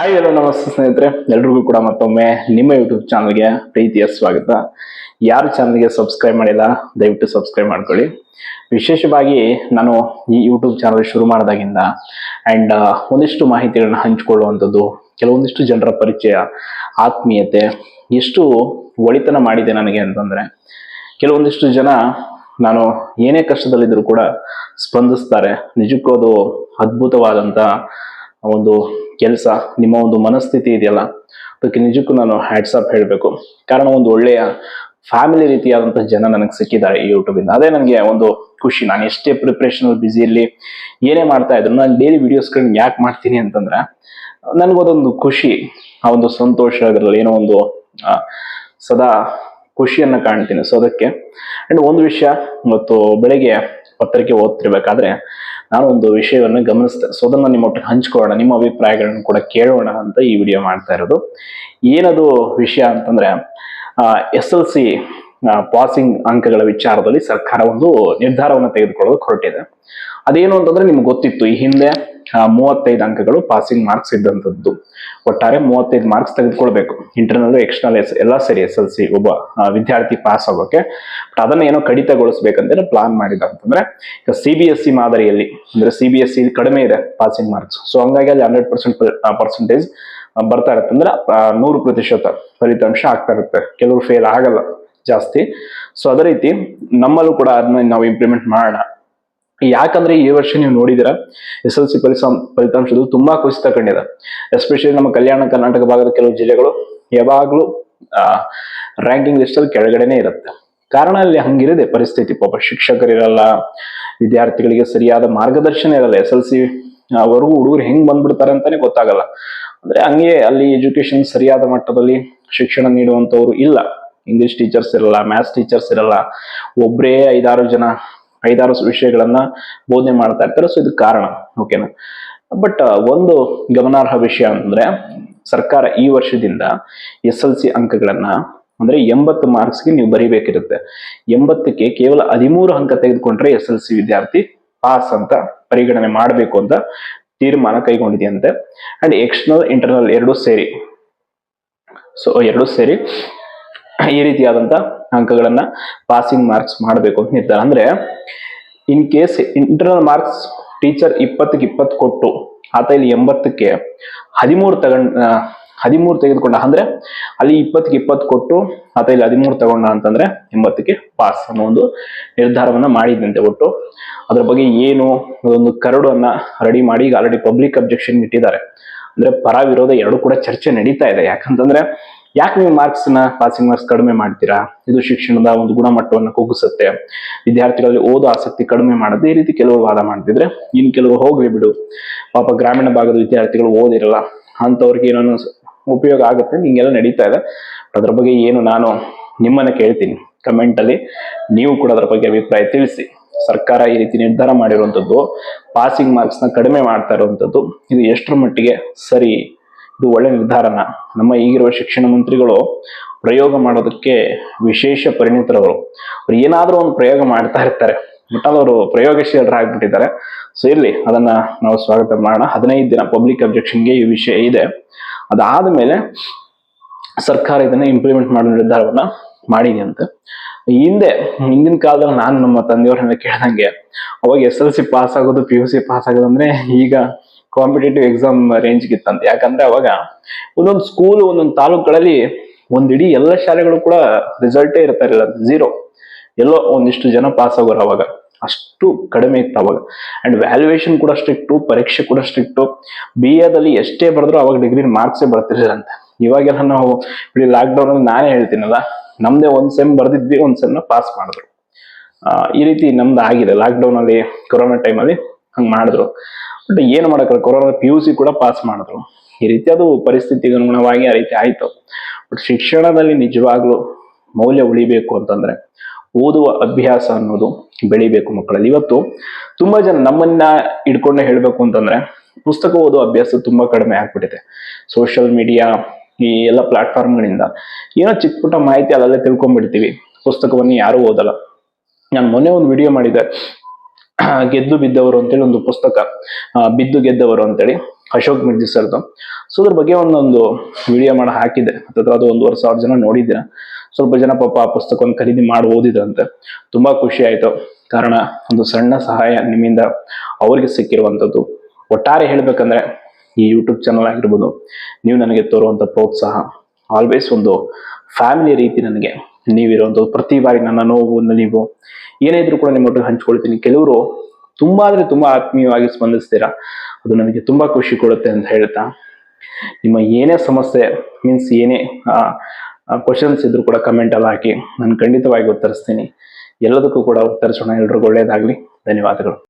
Hi hello ನಮಸ್ತೆ ಸ್ನೇಹಿತರೆ. ಎಲ್ರಿಗೂ ಕೂಡ ಮತ್ತೊಮ್ಮೆ ನಿಮ್ಮ ಯೂಟ್ಯೂಬ್ ಚಾನಲ್ಗೆ ಪ್ರೀತಿಯ ಸ್ವಾಗತ. ಯಾರು ಚಾನಲ್ಗೆ ಸಬ್ಸ್ಕ್ರೈಬ್ ಮಾಡಿಲ್ಲ, ದಯವಿಟ್ಟು ಸಬ್ಸ್ಕ್ರೈಬ್ ಮಾಡ್ಕೊಳ್ಳಿ. ವಿಶೇಷವಾಗಿ ನಾನು ಈ ಯೂಟ್ಯೂಬ್ ಚಾನಲ್ ಶುರು ಮಾಡಿದಾಗಿಂದ ಆ್ಯಂಡ್ ಒಂದಿಷ್ಟು ಮಾಹಿತಿಗಳನ್ನ ಹಂಚಿಕೊಳ್ಳುವಂಥದ್ದು, ಕೆಲವೊಂದಿಷ್ಟು ಜನರ ಪರಿಚಯ, ಆತ್ಮೀಯತೆ, ಎಷ್ಟು ಒಳಿತನ ಮಾಡಿದೆ ನನಗೆ ಅಂತಂದರೆ, ಕೆಲವೊಂದಿಷ್ಟು ಜನ ನಾನು ಏನೇ ಕಷ್ಟದಲ್ಲಿದ್ದರೂ ಕೂಡ ಸ್ಪಂದಿಸ್ತಾರೆ. ನಿಜಕ್ಕೂ ಅದು ಅದ್ಭುತವಾದಂಥ ಒಂದು ಕೆಲಸ, ನಿಮ್ಮ ಒಂದು ಮನಸ್ಥಿತಿ ಇದೆಯಲ್ಲ, ಅದಕ್ಕೆ ನಿಜಕ್ಕೂ ನಾನು ಹ್ಯಾಟ್ಸಪ್ ಹೇಳಬೇಕು. ಕಾರಣ ಒಂದು ಒಳ್ಳೆಯ ಫ್ಯಾಮಿಲಿ ರೀತಿಯಾದಂತಹ ಜನ ನನಗೆ ಸಿಕ್ಕಿದ್ದಾರೆ ಈ ಯೂಟ್ಯೂಬಿಂದ ಅದೇ ನನಗೆ ಒಂದು ಖುಷಿ. ನಾನು ಎಷ್ಟೇ ಪ್ರಿಪ್ರೇಷನ್ ಬಿಸಿ ಇರಲಿ, ಏನೇ ಮಾಡ್ತಾ ಇದ್ರು, ನಾನು ಡೈಲಿ ವಿಡಿಯೋಸ್ಗಳನ್ನ ಯಾಕೆ ಮಾಡ್ತೀನಿ ಅಂತಂದ್ರೆ ನನಗೊಂದೊಂದು ಖುಷಿ. ಆ ಒಂದು ಸಂತೋಷ ಅದರಲ್ಲಿ ಏನೋ ಒಂದು ಸದಾ ಖುಷಿಯನ್ನ ಕಾಣ್ತೀನಿ. ಸೊ ಅದಕ್ಕೆ ಅಂಡ್ ಒಂದು ವಿಷಯ, ಇವತ್ತು ಬೆಳಗ್ಗೆ ಪತ್ರಿಕೆ ಓದ್ತಿರ್ಬೇಕಾದ್ರೆ ನಾನು ಒಂದು ವಿಷಯವನ್ನು ಗಮನಿಸ್ತೇನೆ ಸೊ ಅದನ್ನು ನಿಮ್ಮ ಒಟ್ಟಿಗೆ ಹಂಚ್ಕೊಳ್ಳೋಣ, ನಿಮ್ಮ ಅಭಿಪ್ರಾಯಗಳನ್ನು ಕೂಡ ಕೇಳೋಣ ಅಂತ ಈ ವಿಡಿಯೋ ಮಾಡ್ತಾ ಇರೋದು. ಏನದು ವಿಷಯ ಅಂತಂದ್ರೆ ಎಸ್ ಎಲ್ ಸಿ ಪಾಸಿಂಗ್ ಅಂಕಗಳ ವಿಚಾರದಲ್ಲಿ ಸರ್ಕಾರ ಒಂದು ನಿರ್ಧಾರವನ್ನು ತೆಗೆದುಕೊಳ್ಳೋದು ಹೊರಟಿದೆ. ಅದೇನು ಅಂತಂದ್ರೆ ನಿಮ್ಗೆ ಗೊತ್ತಿತ್ತು, ಈ ಹಿಂದೆ ಮೂವತ್ತೈದು ಅಂಕಗಳು ಪಾಸಿಂಗ್ ಮಾರ್ಕ್ಸ್ ಇದ್ದಂಥದ್ದು. ಒಟ್ಟಾರೆ ಮೂವತ್ತೈದು ಮಾರ್ಕ್ಸ್ ತೆಗೆದುಕೊಳ್ಬೇಕು. ಇಂಟರ್ನಲ್ ಎಕ್ಸ್ಟರ್ನಲ್ ಎಸ್, ಎಲ್ಲ ಸರಿ ಎಸ್ ಎಲ್ ಸಿ ಒಬ್ಬ ವಿದ್ಯಾರ್ಥಿ ಪಾಸ್ ಆಗೋಕೆ. ಬಟ್ ಅದನ್ನ ಏನೋ ಕಡಿತಗೊಳಿಸ್ಬೇಕಂತ ಪ್ಲಾನ್ ಮಾಡಿದ ಅಂತಂದ್ರೆ, ಈಗ ಸಿ ಬಿ ಎಸ್ ಸಿ ಮಾದರಿಯಲ್ಲಿ, ಅಂದ್ರೆ ಸಿ ಬಿ ಎಸ್ ಸಿ ಕಡಿಮೆ ಇದೆ ಪಾಸಿಂಗ್ ಮಾರ್ಕ್ಸ್ ಸೊ ಹಂಗಾಗಿ ಅಲ್ಲಿ ಹಂಡ್ರೆಡ್ ಪರ್ಸೆಂಟ್ ಪರ್ಸೆಂಟೇಜ್ ಬರ್ತಾ ಇರುತ್ತೆ. ಅಂದ್ರೆ ನೂರು ಪ್ರತಿಶತ ಫಲಿತಾಂಶ ಆಗ್ತಾ ಇರುತ್ತೆ. ಕೆಲವರು ಫೇಲ್ ಆಗಲ್ಲ ಜಾಸ್ತಿ. ಸೊ ಅದೇ ರೀತಿ ನಮ್ಮಲ್ಲೂ ಕೂಡ ಅದನ್ನ ನಾವು ಇಂಪ್ಲಿಮೆಂಟ್ ಮಾಡೋಣ. ಯಾಕಂದ್ರೆ ಈ ವರ್ಷ ನೀವು ನೋಡಿದಿರ ಎಸ್ ಎಲ್ ಸಿ ಫಲಿತಾಂ ಫಲಿತಾಂಶದ ತುಂಬಾ ಕುಸಿತ ಕಂಡಿದೆ. ಎಸ್ಪೆಷಲಿ ನಮ್ಮ ಕಲ್ಯಾಣ ಕರ್ನಾಟಕ ಭಾಗದ ಕೆಲವು ಜಿಲ್ಲೆಗಳು ಯಾವಾಗ್ಲೂ ರ್ಯಾಂಕಿಂಗ್ ಲಿಸ್ಟ್ ಅಲ್ಲಿ ಕೆಳಗಡೆನೆ ಇರುತ್ತೆ. ಕಾರಣ ಅಲ್ಲಿ ಹಂಗಿರದೆ ಪರಿಸ್ಥಿತಿ ಪಾಪ. ಶಿಕ್ಷಕರಿರಲ್ಲ, ವಿದ್ಯಾರ್ಥಿಗಳಿಗೆ ಸರಿಯಾದ ಮಾರ್ಗದರ್ಶನ ಇರಲ್ಲ. ಎಸ್ ಎಲ್ ಸಿ ವರ್ಗೂ ಹುಡುಗರು ಹೆಂಗ್ ಬಂದ್ಬಿಡ್ತಾರೆ ಅಂತಾನೆ ಗೊತ್ತಾಗಲ್ಲ. ಅಂದ್ರೆ ಹಂಗೆ ಅಲ್ಲಿ ಎಜುಕೇಶನ್ ಸರಿಯಾದ ಮಟ್ಟದಲ್ಲಿ ಶಿಕ್ಷಣ ನೀಡುವಂತವ್ರು ಇಲ್ಲ. ಇಂಗ್ಲಿಷ್ ಟೀಚರ್ಸ್ ಇರಲ್ಲ ಮ್ಯಾಥ್ಸ್ ಟೀಚರ್ಸ್ ಇರಲ್ಲ. ಒಬ್ಬರೇ ಐದಾರು ಜನ ಐದಾರು ವಿಷಯಗಳನ್ನ ಬೋಧನೆ ಮಾಡ್ತಾ ಇರ್ತಾರೆ. ಸೊ ಇದು ಕಾರಣ ಓಕೆನಾ ಬಟ್ ಒಂದು ಗಮನಾರ್ಹ ವಿಷಯ ಅಂದ್ರೆ, ಸರ್ಕಾರ ಈ ವರ್ಷದಿಂದ ಎಸ್ ಎಲ್ ಸಿ ಅಂಕಗಳನ್ನ, ಅಂದ್ರೆ ಎಂಬತ್ತು ಮಾರ್ಕ್ಸ್ಗೆ ನೀವು ಬರಿಬೇಕಿರುತ್ತೆ. ಎಂಬತ್ತಕ್ಕೆ ಕೇವಲ ಹದಿಮೂರು ಅಂಕ ತೆಗೆದುಕೊಂಡ್ರೆ ಎಸ್ ಎಲ್ ಸಿ ವಿದ್ಯಾರ್ಥಿ ಪಾಸ್ ಅಂತ ಪರಿಗಣನೆ ಮಾಡಬೇಕು ಅಂತ ತೀರ್ಮಾನ ಕೈಗೊಂಡಿದೆಯಂತೆ. ಅಂಡ್ ಎಕ್ಸ್ಟರ್ನಲ್ ಇಂಟರ್ನಲ್ ಎರಡೂ ಸೇರಿ ಸೊ ಎರಡೂ ಸೇರಿ ಈ ರೀತಿಯಾದಂತ ಅಂಕಗಳನ್ನ ಪಾಸಿಂಗ್ ಮಾರ್ಕ್ಸ್ ಮಾಡಬೇಕು ಅಂತ ನಿರ್ಧಾರ ಅಂದ್ರೆ in case internal marks teacher ಇಪ್ಪತ್ತಕ್ಕೆ ಇಪ್ಪತ್ತು ಕೊಟ್ಟು ಆತ ಇಲ್ಲಿ ಎಂಬತ್ತಕ್ಕೆ ಹದಿಮೂರು ತಗೊಂಡ ಹದಿಮೂರು ತೆಗೆದುಕೊಂಡ, ಅಂದ್ರೆ ಅಲ್ಲಿ ಇಪ್ಪತ್ತಕ್ಕೆ ಇಪ್ಪತ್ತು ಕೊಟ್ಟು ಆತ ಇಲ್ಲಿ ಹದಿಮೂರು ತಗೊಂಡ ಅಂತಂದ್ರೆ ಎಂಬತ್ತಕ್ಕೆ ಪಾಸ್ ಅನ್ನೋ ಒಂದು ನಿರ್ಧಾರವನ್ನ ಮಾಡಿದಂತೆ ಒಟ್ಟು. ಅದ್ರ ಬಗ್ಗೆ ಏನು ಒಂದು ಕರಡನ್ನ ರೆಡಿ ಮಾಡಿ, ಈಗ ಆಲ್ರೆಡಿ ಪಬ್ಲಿಕ್ ಅಬ್ಜೆಕ್ಷನ್ ಇಟ್ಟಿದ್ದಾರೆ. ಅಂದ್ರೆ ಪರ ವಿರೋಧ ಎರಡು ಕೂಡ ಚರ್ಚೆ ನಡೀತಾ ಇದೆ. ಯಾಕಂತಂದ್ರೆ ಯಾಕೆ ನೀವು ಮಾರ್ಕ್ಸ್ನ ಪಾಸಿಂಗ್ ಮಾರ್ಕ್ಸ್ ಕಡಿಮೆ ಮಾಡ್ತೀರಾ? ಇದು ಶಿಕ್ಷಣದ ಒಂದು ಗುಣಮಟ್ಟವನ್ನು ಕುಗ್ಗಿಸುತ್ತೆ. ವಿದ್ಯಾರ್ಥಿಗಳಲ್ಲಿ ಓದೋ ಆಸಕ್ತಿ ಕಡಿಮೆ ಮಾಡುತ್ತೆ ಈ ರೀತಿ ಕೆಲವು ವಾದ ಮಾಡ್ತಿದ್ರೆ ಇನ್ ಕೆಲವು ಹೋಗ್ಲಿ ಬಿಡು. ಪಾಪ ಗ್ರಾಮೀಣ ಭಾಗದ ವಿದ್ಯಾರ್ಥಿಗಳು ಓದಿರಲ್ಲ. ಅಂತವ್ರಿಗೆ ಏನೋ ಉಪಯೋಗ ಆಗುತ್ತೆ, ಹಿಂಗೆಲ್ಲ ನಡೀತಾ ಇದೆ. ಅದ್ರ ಬಗ್ಗೆ ಏನು ನಾನು ನಿಮ್ಮನ್ನ ಕೇಳ್ತೀನಿ. ಕಮೆಂಟ್ ಅಲ್ಲಿ ನೀವು ಕೂಡ ಅದ್ರ ಬಗ್ಗೆ ಅಭಿಪ್ರಾಯ ತಿಳಿಸಿ. ಸರ್ಕಾರ ಈ ರೀತಿ ನಿರ್ಧಾರ ಮಾಡಿರುವಂಥದ್ದು ಪಾಸಿಂಗ್ ಮಾರ್ಕ್ಸ್ನ ಕಡಿಮೆ ಮಾಡ್ತಾ ಇರುವಂಥದ್ದು, ಇದು ಎಷ್ಟರ ಮಟ್ಟಿಗೆ ಸರಿ ಇದು ಒಳ್ಳೆ ನಿರ್ಧಾರನ. ನಮ್ಮ ಈಗಿರುವ ಶಿಕ್ಷಣ ಮಂತ್ರಿಗಳು ಪ್ರಯೋಗ ಮಾಡೋದಕ್ಕೆ ವಿಶೇಷ ಪರಿಣಿತರವರು. ಅವ್ರು ಏನಾದ್ರೂ ಒಂದು ಪ್ರಯೋಗ ಮಾಡ್ತಾ ಇರ್ತಾರೆ. ಬಟ್ ಅವರು ಪ್ರಯೋಗಶೀಲರಾಗ್ಬಿಟ್ಟಿದ್ದಾರೆ. ಸೊ ಇರ್ಲಿ, ಅದನ್ನ ನಾವು ಸ್ವಾಗತ ಮಾಡೋಣ. ಹದಿನೈದು ದಿನ ಪಬ್ಲಿಕ್ ಅಬ್ಜೆಕ್ಷನ್ಗೆ ಈ ವಿಷಯ ಇದೆ. ಅದಾದ ಮೇಲೆ ಸರ್ಕಾರ ಇದನ್ನ ಇಂಪ್ಲಿಮೆಂಟ್ ಮಾಡೋ ನಿರ್ಧಾರವನ್ನ ಮಾಡಿದೆ ಅಂತ ಹಿಂದೆ, ಹಿಂದಿನ ಕಾಲದಲ್ಲಿ ನಾನು ನಮ್ಮ ತಂದೆಯವ್ರನ್ನ ಕೇಳ್ದಂಗೆ, ಅವಾಗ ಎಸ್ ಎಲ್ ಸಿ ಪಾಸ್ ಆಗೋದು ಪಿ ಯು ಸಿ ಪಾಸ್ ಆಗೋದು ಅಂದ್ರೆ ಈಗ ಕಾಂಪಿಟೇಟಿವ್ ಎಕ್ಸಾಮ್ ರೇಂಜ್ ಇತ್ತಂತ ಯಾಕಂದ್ರೆ ಅವಾಗ ಒಂದೊಂದು ಸ್ಕೂಲ್ ಒಂದೊಂದು ತಾಲೂಕುಗಳಲ್ಲಿ ಒಂದಿಡೀ ಎಲ್ಲ ಶಾಲೆಗಳು ಕೂಡ ರಿಸಲ್ಟೇ ಇರ್ತಾ ಇರಲಿಲ್ಲ. ಝೀರೋ ಎಲ್ಲೋ ಒಂದಿಷ್ಟು ಜನ ಪಾಸ್ ಆಗೋರು ಅವಾಗ. ಅಷ್ಟು ಕಡಿಮೆ ಇತ್ತು ಅವಾಗ. ಅಂಡ್ ವ್ಯಾಲ್ಯೂಯೇಷನ್ ಕೂಡ ಸ್ಟ್ರಿಕ್ಟು ಪರೀಕ್ಷೆ ಕೂಡ ಸ್ಟ್ರಿಕ್ಟು ಬಿ ಎದಲ್ಲಿ ಎಷ್ಟೇ ಬರೆದ್ರು ಅವಾಗ ಡಿಗ್ರಿ ಮಾರ್ಕ್ಸೇ ಬರ್ತಿರ್ಲಿಲ್ಲಂತೆ. ಇವಾಗೆಲ್ಲ ನಾವು ಇಡೀ ಲಾಕ್ಡೌನ್ ಅಲ್ಲಿ ನಾನೇ ಹೇಳ್ತೀನಲ್ಲ, ನಮ್ದೇ ಒಂದ್ ಸೆಮ್ ಬರ್ದಿದ್ವಿ, ಒಂದ್ ಸೆಮ್ನ ಪಾಸ್ ಮಾಡಿದ್ರು. ಈ ರೀತಿ ನಮ್ದು ಆಗಿದೆ. ಲಾಕ್ಡೌನ್ ಅಲ್ಲಿ ಕೊರೋನಾ ಟೈಮಲ್ಲಿ ಹಂಗೆ ಮಾಡಿದ್ರು. ಬಟ್ ಏನು ಮಾಡಕ್ಕಲ್ಲ ಕೊರೋನಾ ಪಿ ಯು ಸಿ ಕೂಡ ಪಾಸ್ ಮಾಡಿದ್ರು. ಈ ರೀತಿ ಅದು ಪರಿಸ್ಥಿತಿಗೆ ಅನುಗುಣವಾಗಿ ಆ ರೀತಿ ಆಯಿತು. ಬಟ್ ಶಿಕ್ಷಣದಲ್ಲಿ ನಿಜವಾಗ್ಲೂ ಮೌಲ್ಯ ಉಳಿಬೇಕು ಅಂತಂದ್ರೆ ಓದುವ ಅಭ್ಯಾಸ ಅನ್ನೋದು ಬೆಳಿಬೇಕು ಮಕ್ಕಳಲ್ಲಿ. ಇವತ್ತು ತುಂಬಾ ಜನ ನಮ್ಮನ್ನ ಹಿಡ್ಕೊಂಡೆ ಹೇಳಬೇಕು ಅಂತಂದ್ರೆ ಪುಸ್ತಕ ಓದುವ ಅಭ್ಯಾಸ ತುಂಬಾ ಕಡಿಮೆ ಆಗ್ಬಿಟ್ಟಿದೆ. ಸೋಷಿಯಲ್ ಮೀಡಿಯಾ ಈ ಎಲ್ಲ ಪ್ಲಾಟ್ಫಾರ್ಮ್ಗಳಿಂದ ಏನೋ ಚಿಕ್ಕ ಪುಟ್ಟ ಮಾಹಿತಿ ಅದಲ್ಲೇ ತಿಳ್ಕೊಂಡ್ಬಿಡ್ತೀವಿ. ಪುಸ್ತಕವನ್ನು ಯಾರು ಓದಲ್ಲ. ನಾನು ಮೊನ್ನೆ ಒಂದು ವಿಡಿಯೋ ಮಾಡಿದ್ದೆ. ಗೆದ್ದು ಬಿದ್ದವರು ಅಂತೇಳಿ ಒಂದು ಪುಸ್ತಕ ಬಿದ್ದು ಗೆದ್ದವರು ಅಂತೇಳಿ ಅಶೋಕ್ ಮಿರ್ಜಿ ಸರ್ದು. ಸೊ ಅದ್ರ ಬಗ್ಗೆ ಒಂದೊಂದು ವಿಡಿಯೋ ಮಾಡಿ ಹಾಕಿದೆ. ಹತ್ತತ್ರ ಅದು ಒಂದೂವರೆ ಸಾವಿರ ಜನ ನೋಡಿದ್ದೀರ. ಸ್ವಲ್ಪ ಜನ ಪಾಪ ಆ ಪುಸ್ತಕವನ್ನು ಖರೀದಿ ಮಾಡಿ ಓದಿದ್ರಂತೆ. ತುಂಬಾ ಖುಷಿ ಆಯಿತು. ಕಾರಣ, ಒಂದು ಸಣ್ಣ ಸಹಾಯ ನಿಮ್ಮಿಂದ ಅವರಿಗೆ ಸಿಕ್ಕಿರುವಂಥದ್ದು. ಒಟ್ಟಾರೆ ಹೇಳ್ಬೇಕಂದ್ರೆ, ಈ ಯೂಟ್ಯೂಬ್ ಚಾನಲ್ ಆಗಿರ್ಬೋದು, ನೀವು ನನಗೆ ತೋರುವಂಥ ಪ್ರೋತ್ಸಾಹ. ಆಲ್ವೇಸ್ ಒಂದು ಫ್ಯಾಮಿಲಿ ರೀತಿ ನನಗೆ ನೀವಿರುವಂಥದ್ದು ಪ್ರತಿ ಬಾರಿ ನನ್ನ ನೋವು ನೀವು ಏನೇ ಇದ್ರೂ ಕೂಡ ನಿಮ್ಮ ಒಟ್ಟಿಗೆ ಹಂಚ್ಕೊಳ್ತೀನಿ. ಕೆಲವರು ತುಂಬಾ ಅಂದ್ರೆ ತುಂಬಾ ಆತ್ಮೀಯವಾಗಿ ಸ್ಪಂದಿಸ್ತೀರಾ? ಅದು ನನಗೆ ತುಂಬಾ ಖುಷಿ ಕೊಡುತ್ತೆ ಅಂತ ಹೇಳ್ತಾ. ನಿಮ್ಮ ಏನೇ ಸಮಸ್ಯೆ ಮೀನ್ಸ್ ಏನೇ ಕ್ವಶನ್ಸ್ ಇದ್ರು ಕೂಡ ಕಮೆಂಟ್ ಅಲ್ಲಿ ಹಾಕಿ. ನಾನು ಖಂಡಿತವಾಗಿ ಉತ್ತರಿಸ್ತೀನಿ. ಎಲ್ಲದಕ್ಕೂ ಕೂಡ ಉತ್ತರಿಸೋಣ. ಎಲ್ರಿಗೂ ಒಳ್ಳೇದಾಗ್ಲಿ. ಧನ್ಯವಾದಗಳು.